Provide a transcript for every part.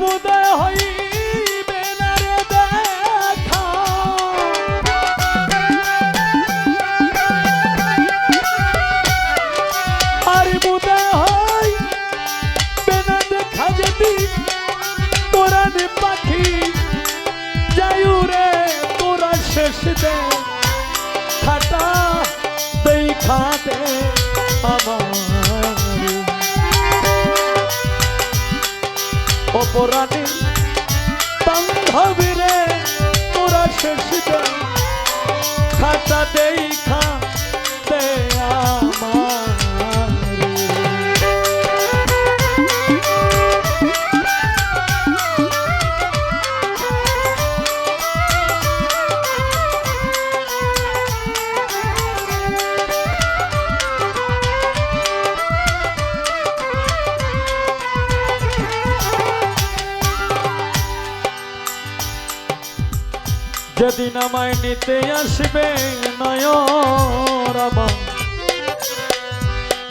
বোধহয় হইবে না রে দেখা আর বোধহয় হইবে না দেখা যদি তোরান পাখি। যায়ু রে তোরা শেষ দে, খাটা দেখা অপরাধী। বান্ধবী রে তোরা শেষ খাতা দেখা দে যেদিন আমায় নিতে আসবে নয়রামা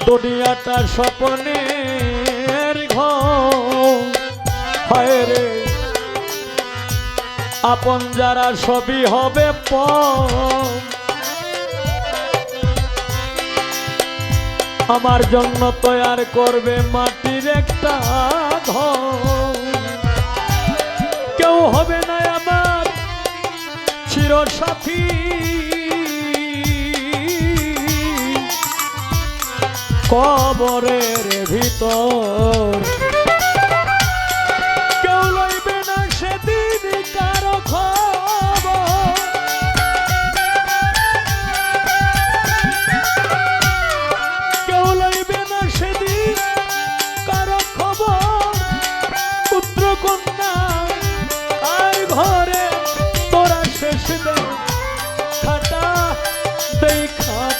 দুনিয়াটা স্বপ্নের ঘর। আপন যারা সবই হবে প আমার জন্য তৈয়ার করবে মাটির একটা ঘর। কেউ হবে চির সাথী। কবরের ভিতর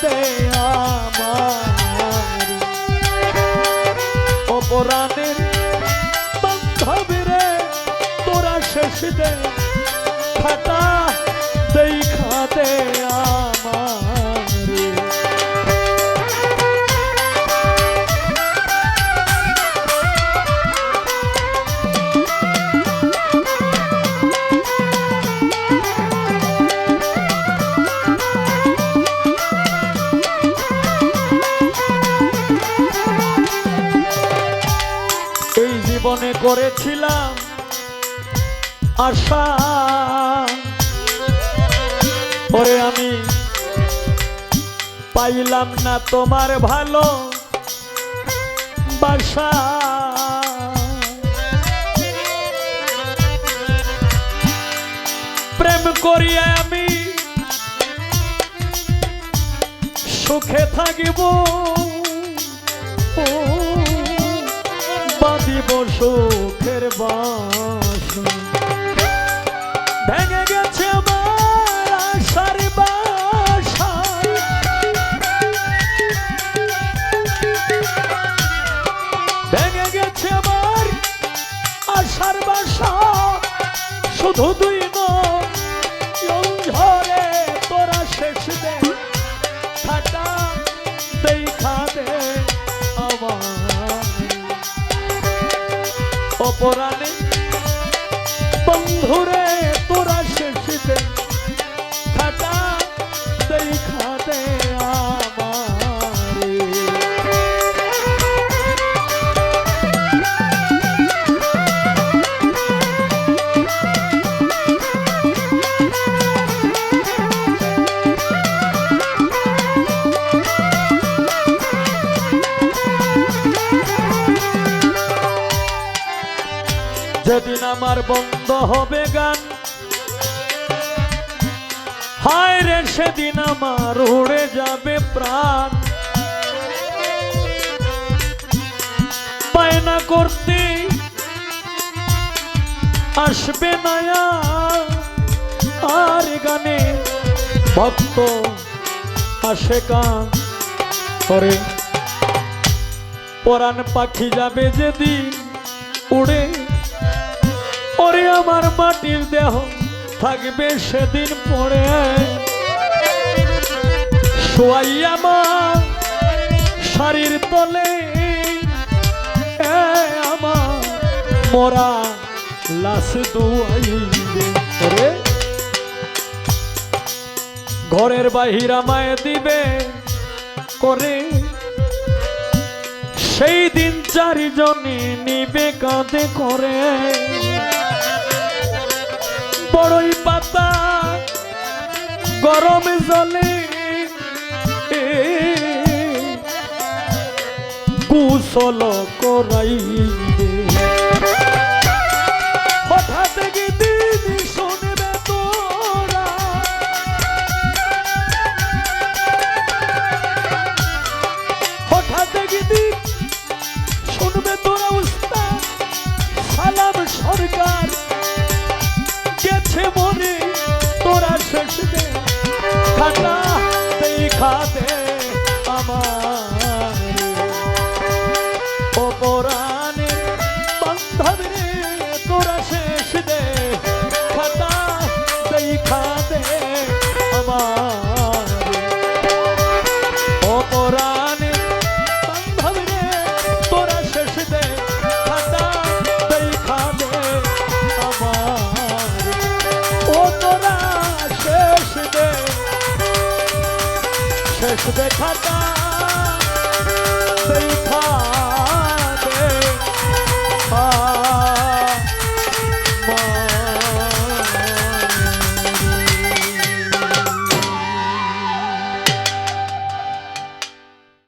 দে আমার। অপরাণের বান্ধবীরে তোরা শেষ দে। খাটা দেখা দে আমার জীবনে করেছিলাম আশা। পরে আমি পাইলাম না তোমার ভালো বাসা। প্রেম করিয়া আমি সুখে থাকিব। ও বাঁধিব সুখের বাস। ভেঙে গেছে আমার আশার বাসা। ভেঙে গেছে আমার আশার বাসা। শুধু দুই অপরাণে বন্ধুরে তোরা শেষ আমার বন্ধ হবে গান। হায় রে, সেদিন আমার উড়ে যাবে প্রাণ। বায়না করতে আসবে নয়া আর গানে ভক্ত আসে কান করে। পরাণ পাখি যাবে যেদিন উড়ে ওরে আমার মাটির দেহ থাকবে সেদিন পরে। শোয়াই আমার শাড়ির তলে আমার মোরা লাশ দুয়াইবে ওরে ঘরের বাহিরা মায় দিবে করে। সেই দিন চারিজনে নিবে কাঁদে করে। বড়ই পাতা গরম জলে। কুশল করাইবে শেষ দে খাটা দেখাতে আমার শেষ দেখাটা দেখা